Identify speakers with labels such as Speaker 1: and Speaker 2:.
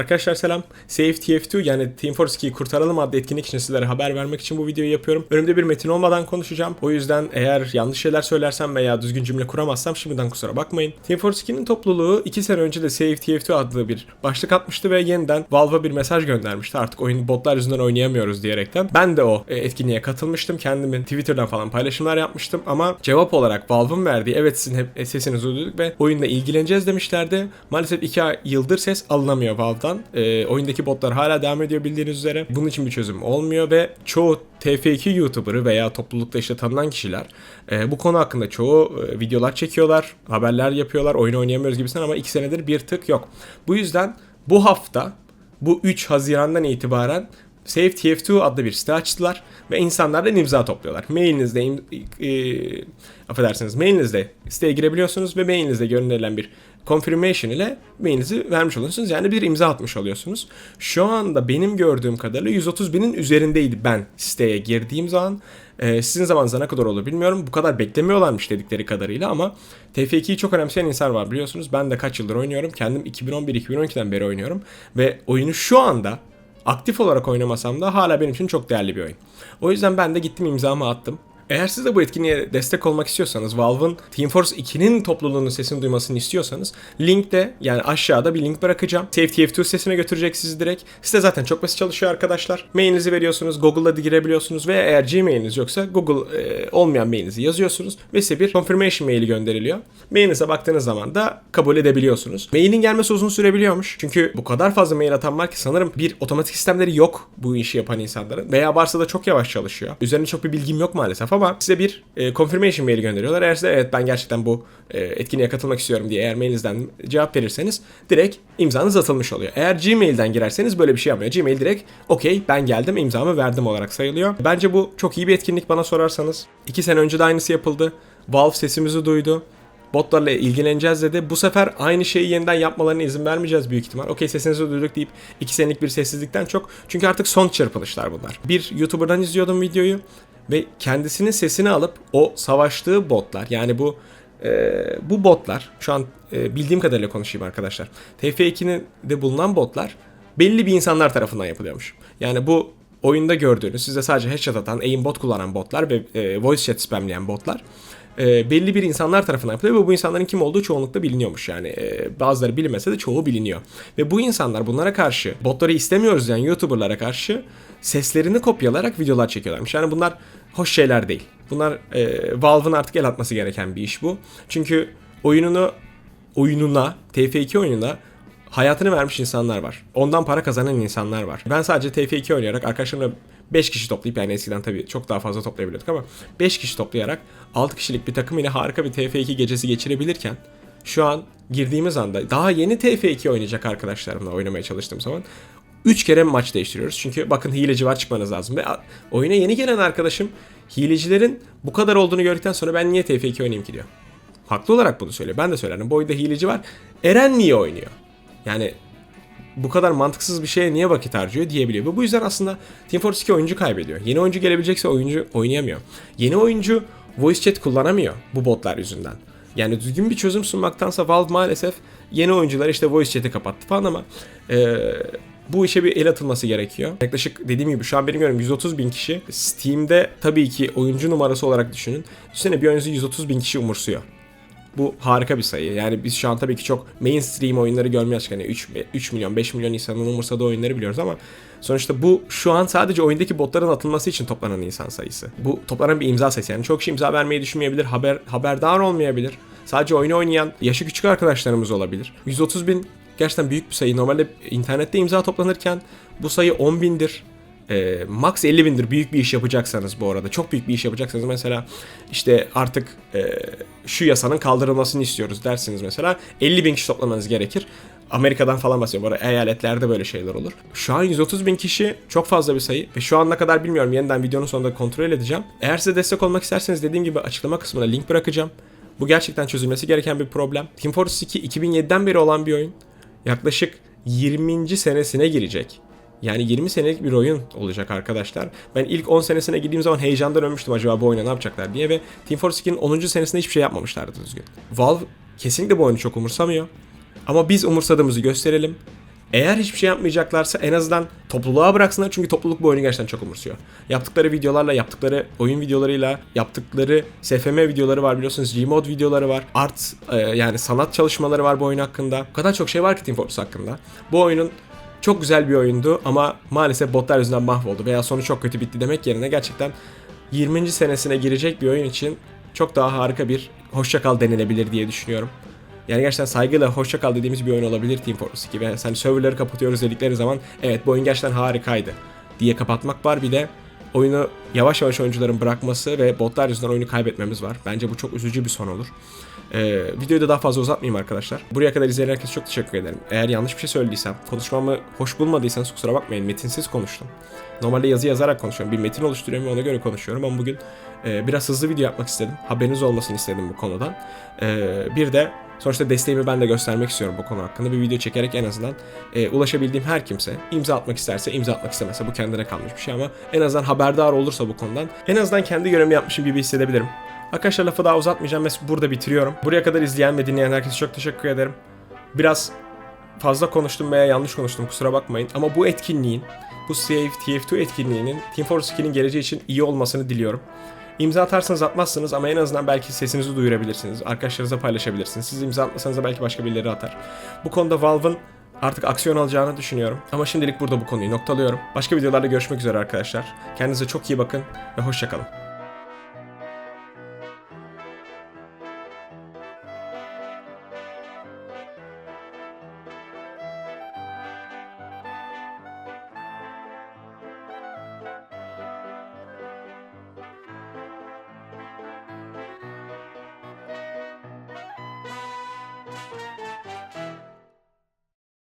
Speaker 1: Arkadaşlar selam. Save TF2 yani Team Fortress 2'yi kurtaralım adlı etkinlik için sizlere haber vermek için bu videoyu yapıyorum. Önümde bir metin olmadan konuşacağım. O yüzden eğer yanlış şeyler söylersem veya düzgün cümle kuramazsam şimdiden kusura bakmayın. Team Fortress 2'nin topluluğu 2 sene önce de Save TF2 adlı bir başlık atmıştı ve yeniden Valve'a bir mesaj göndermişti. Artık oyunu botlar yüzünden oynayamıyoruz diyerekten. Ben de o e, etkinliğe katılmıştım. Kendimin Twitter'dan falan paylaşımlar yapmıştım ama cevap olarak Valve'ın verdiği evet sizin hep sesinizi duyduk ve oyunla ilgileneceğiz demişlerdi. Maalesef 2 yıldır ses alınamıyor Valve'dan. E, oyundaki botlar hala devam ediyor bildiğiniz üzere. Bunun için bir çözüm olmuyor ve çoğu TF2 YouTuber'ı veya toplulukta işte tanınan kişiler e, bu konu hakkında çoğu e, videolar çekiyorlar, haberler yapıyorlar, oyun oynayamıyoruz gibisinden ama 2 senedir bir tık yok. Bu yüzden bu hafta bu 3 Haziran'dan itibaren Save TF2 adlı bir site açtılar ve insanlardan imza topluyorlar. Mailinizde, e, affedersiniz, mailinizde siteye girebiliyorsunuz ve mailinizde gönderilen bir confirmation ile mailinizi vermiş oluyorsunuz. Yani bir imza atmış oluyorsunuz. Şu anda benim gördüğüm kadarıyla 130 binin üzerindeydi ben siteye girdiğim zaman. Ee, sizin zamanınızda ne kadar olur bilmiyorum. Bu kadar beklemiyorlarmış dedikleri kadarıyla ama TF2'yi çok önemseyen insan var biliyorsunuz. Ben de kaç yıldır oynuyorum. Kendim 2011-2012'den beri oynuyorum. Ve oyunu şu anda aktif olarak oynamasam da hala benim için çok değerli bir oyun. O yüzden ben de gittim imzamı attım. Eğer siz de bu etkinliğe destek olmak istiyorsanız, Valve'ın Team Force 2'nin topluluğunun sesini duymasını istiyorsanız linkte yani aşağıda bir link bırakacağım. Save TF2 sitesine götürecek sizi direkt. Site zaten çok basit çalışıyor arkadaşlar. Mailinizi veriyorsunuz, Google'da da girebiliyorsunuz ve eğer Gmail'iniz yoksa Google e, olmayan mailinizi yazıyorsunuz ve size bir confirmation maili gönderiliyor. Mailinize baktığınız zaman da kabul edebiliyorsunuz. Mailin gelmesi uzun sürebiliyormuş. Çünkü bu kadar fazla mail atan var ki sanırım bir otomatik sistemleri yok bu işi yapan insanların. Veya varsa da çok yavaş çalışıyor. Üzerine çok bir bilgim yok maalesef ama size bir e, confirmation maili gönderiyorlar. Eğer size evet ben gerçekten bu e, etkinliğe katılmak istiyorum diye eğer mailinizden cevap verirseniz direkt imzanız atılmış oluyor. Eğer Gmail'den girerseniz böyle bir şey yapmıyor. Gmail direkt okey ben geldim imzamı verdim olarak sayılıyor. Bence bu çok iyi bir etkinlik bana sorarsanız. 2 sene önce de aynısı yapıldı. Valve sesimizi duydu botlarla ilgileneceğiz dedi. Bu sefer aynı şeyi yeniden yapmalarına izin vermeyeceğiz büyük ihtimal. Okey sesinizi duyduk deyip 2 senelik bir sessizlikten çok. Çünkü artık son çırpılışlar bunlar. Bir YouTuber'dan izliyordum videoyu ve kendisinin sesini alıp o savaştığı botlar yani bu e, bu botlar şu an e, bildiğim kadarıyla konuşayım arkadaşlar. TF2'nin de bulunan botlar belli bir insanlar tarafından yapılıyormuş. Yani bu oyunda gördüğünüz size sadece headshot atan, aimbot kullanan botlar ve e, voice chat spamleyen botlar e, belli bir insanlar tarafından yapılıyor ve bu insanların kim olduğu çoğunlukla biliniyormuş yani. E, bazıları bilinmese de çoğu biliniyor. Ve bu insanlar bunlara karşı botları istemiyoruz yani YouTuber'lara karşı seslerini kopyalayarak videolar çekiyorlarmış. Yani bunlar hoş şeyler değil. Bunlar e, Valve'ın artık el atması gereken bir iş bu. Çünkü oyununu oyununa, TF2 oyununa hayatını vermiş insanlar var. Ondan para kazanan insanlar var. Ben sadece TF2 oynayarak arkadaşlarımla 5 kişi toplayıp yani eskiden tabii çok daha fazla toplayabiliyorduk ama 5 kişi toplayarak 6 kişilik bir takım ile harika bir TF2 gecesi geçirebilirken şu an girdiğimiz anda daha yeni TF2 oynayacak arkadaşlarımla oynamaya çalıştığım zaman 3 kere maç değiştiriyoruz. Çünkü bakın hileci var çıkmanız lazım. Ve oyuna yeni gelen arkadaşım hilecilerin bu kadar olduğunu gördükten sonra ben niye TF2 oynayayım ki diyor. Haklı olarak bunu söylüyor. Ben de söylerim. Bu oyunda hileci var. Eren niye oynuyor? Yani bu kadar mantıksız bir şeye niye vakit harcıyor diyebiliyor. Ve bu yüzden aslında Team Fortress 2 oyuncu kaybediyor. Yeni oyuncu gelebilecekse oyuncu oynayamıyor. Yeni oyuncu voice chat kullanamıyor bu botlar yüzünden. Yani düzgün bir çözüm sunmaktansa Valve maalesef yeni oyuncular işte voice chat'i kapattı falan ama e, bu işe bir el atılması gerekiyor. Yaklaşık dediğim gibi şu an benim görüyorum 130 bin kişi. Steam'de tabii ki oyuncu numarası olarak düşünün. Düşünsene bir oyuncu 130 bin kişi umursuyor. Bu harika bir sayı. Yani biz şu an tabii ki çok mainstream oyunları görmeye açık. Hani 3, 3 milyon, 5 milyon insanın umursadığı oyunları biliyoruz ama sonuçta bu şu an sadece oyundaki botların atılması için toplanan insan sayısı. Bu toplanan bir imza sayısı. Yani çok kişi imza vermeyi düşünmeyebilir, haber haberdar olmayabilir. Sadece oyunu oynayan yaşı küçük arkadaşlarımız olabilir. 130 bin gerçekten büyük bir sayı. Normalde internette imza toplanırken bu sayı 10 bindir. E, max 50 bindir büyük bir iş yapacaksanız bu arada. Çok büyük bir iş yapacaksanız mesela işte artık e, şu yasanın kaldırılmasını istiyoruz dersiniz mesela. 50 bin kişi toplamanız gerekir. Amerika'dan falan bahsediyorum. Bu arada eyaletlerde böyle şeyler olur. Şu an 130 bin kişi çok fazla bir sayı. Ve şu ana kadar bilmiyorum. Yeniden videonun sonunda kontrol edeceğim. Eğer size destek olmak isterseniz dediğim gibi açıklama kısmına link bırakacağım. Bu gerçekten çözülmesi gereken bir problem. Team Fortress 2 2007'den beri olan bir oyun. Yaklaşık 20. senesine girecek. Yani 20 senelik bir oyun olacak arkadaşlar. Ben ilk 10 senesine gittiğim zaman heyecandan ölmüştüm acaba bu oyuna ne yapacaklar diye ve Team Fortress 2'nin 10. senesinde hiçbir şey yapmamışlardı düzgün. Valve kesinlikle bu oyunu çok umursamıyor. Ama biz umursadığımızı gösterelim. Eğer hiçbir şey yapmayacaklarsa en azından topluluğa bıraksınlar çünkü topluluk bu oyunu gerçekten çok umursuyor. Yaptıkları videolarla, yaptıkları oyun videolarıyla, yaptıkları SFM videoları var biliyorsunuz, Gmod videoları var, art e, yani sanat çalışmaları var bu oyun hakkında. O kadar çok şey var ki Team Fortress hakkında. Bu oyunun çok güzel bir oyundu ama maalesef botlar yüzünden mahvoldu veya sonu çok kötü bitti demek yerine gerçekten 20. senesine girecek bir oyun için çok daha harika bir hoşça kal denilebilir diye düşünüyorum. Yani gerçekten saygıyla hoşça kal dediğimiz bir oyun olabilir Team Fortress 2 ve hani serverları kapatıyoruz dedikleri zaman evet bu oyun gerçekten harikaydı diye kapatmak var. Bir de oyunu yavaş yavaş oyuncuların bırakması ve botlar yüzünden oyunu kaybetmemiz var. Bence bu çok üzücü bir son olur. Ee, videoyu da daha fazla uzatmayayım arkadaşlar. Buraya kadar izleyen herkese çok teşekkür ederim. Eğer yanlış bir şey söylediysem, konuşmamı hoş bulmadıysanız kusura bakmayın. Metinsiz konuştum. Normalde yazı yazarak konuşuyorum. Bir metin oluşturuyorum ve ona göre konuşuyorum ama bugün e, biraz hızlı video yapmak istedim. Haberiniz olmasını istedim bu konudan. E, bir de sonuçta desteğimi ben de göstermek istiyorum bu konu hakkında. Bir video çekerek en azından e, ulaşabildiğim her kimse imza atmak isterse imza atmak istemezse bu kendine kalmış bir şey ama en azından haberdar olursa bu konudan en azından kendi görevimi yapmışım gibi hissedebilirim. Arkadaşlar lafı daha uzatmayacağım ve burada bitiriyorum. Buraya kadar izleyen ve dinleyen herkese çok teşekkür ederim. Biraz fazla konuştum veya yanlış konuştum kusura bakmayın ama bu etkinliğin bu Save TF2 etkinliğinin Team Fortress 2'nin geleceği için iyi olmasını diliyorum. İmza atarsanız atmazsınız ama en azından belki sesinizi duyurabilirsiniz. Arkadaşlarınızla paylaşabilirsiniz. Siz imza atmasanız da belki başka birileri atar. Bu konuda Valve'ın artık aksiyon alacağını düşünüyorum. Ama şimdilik burada bu konuyu noktalıyorum. Başka videolarda görüşmek üzere arkadaşlar. Kendinize çok iyi bakın ve hoşçakalın.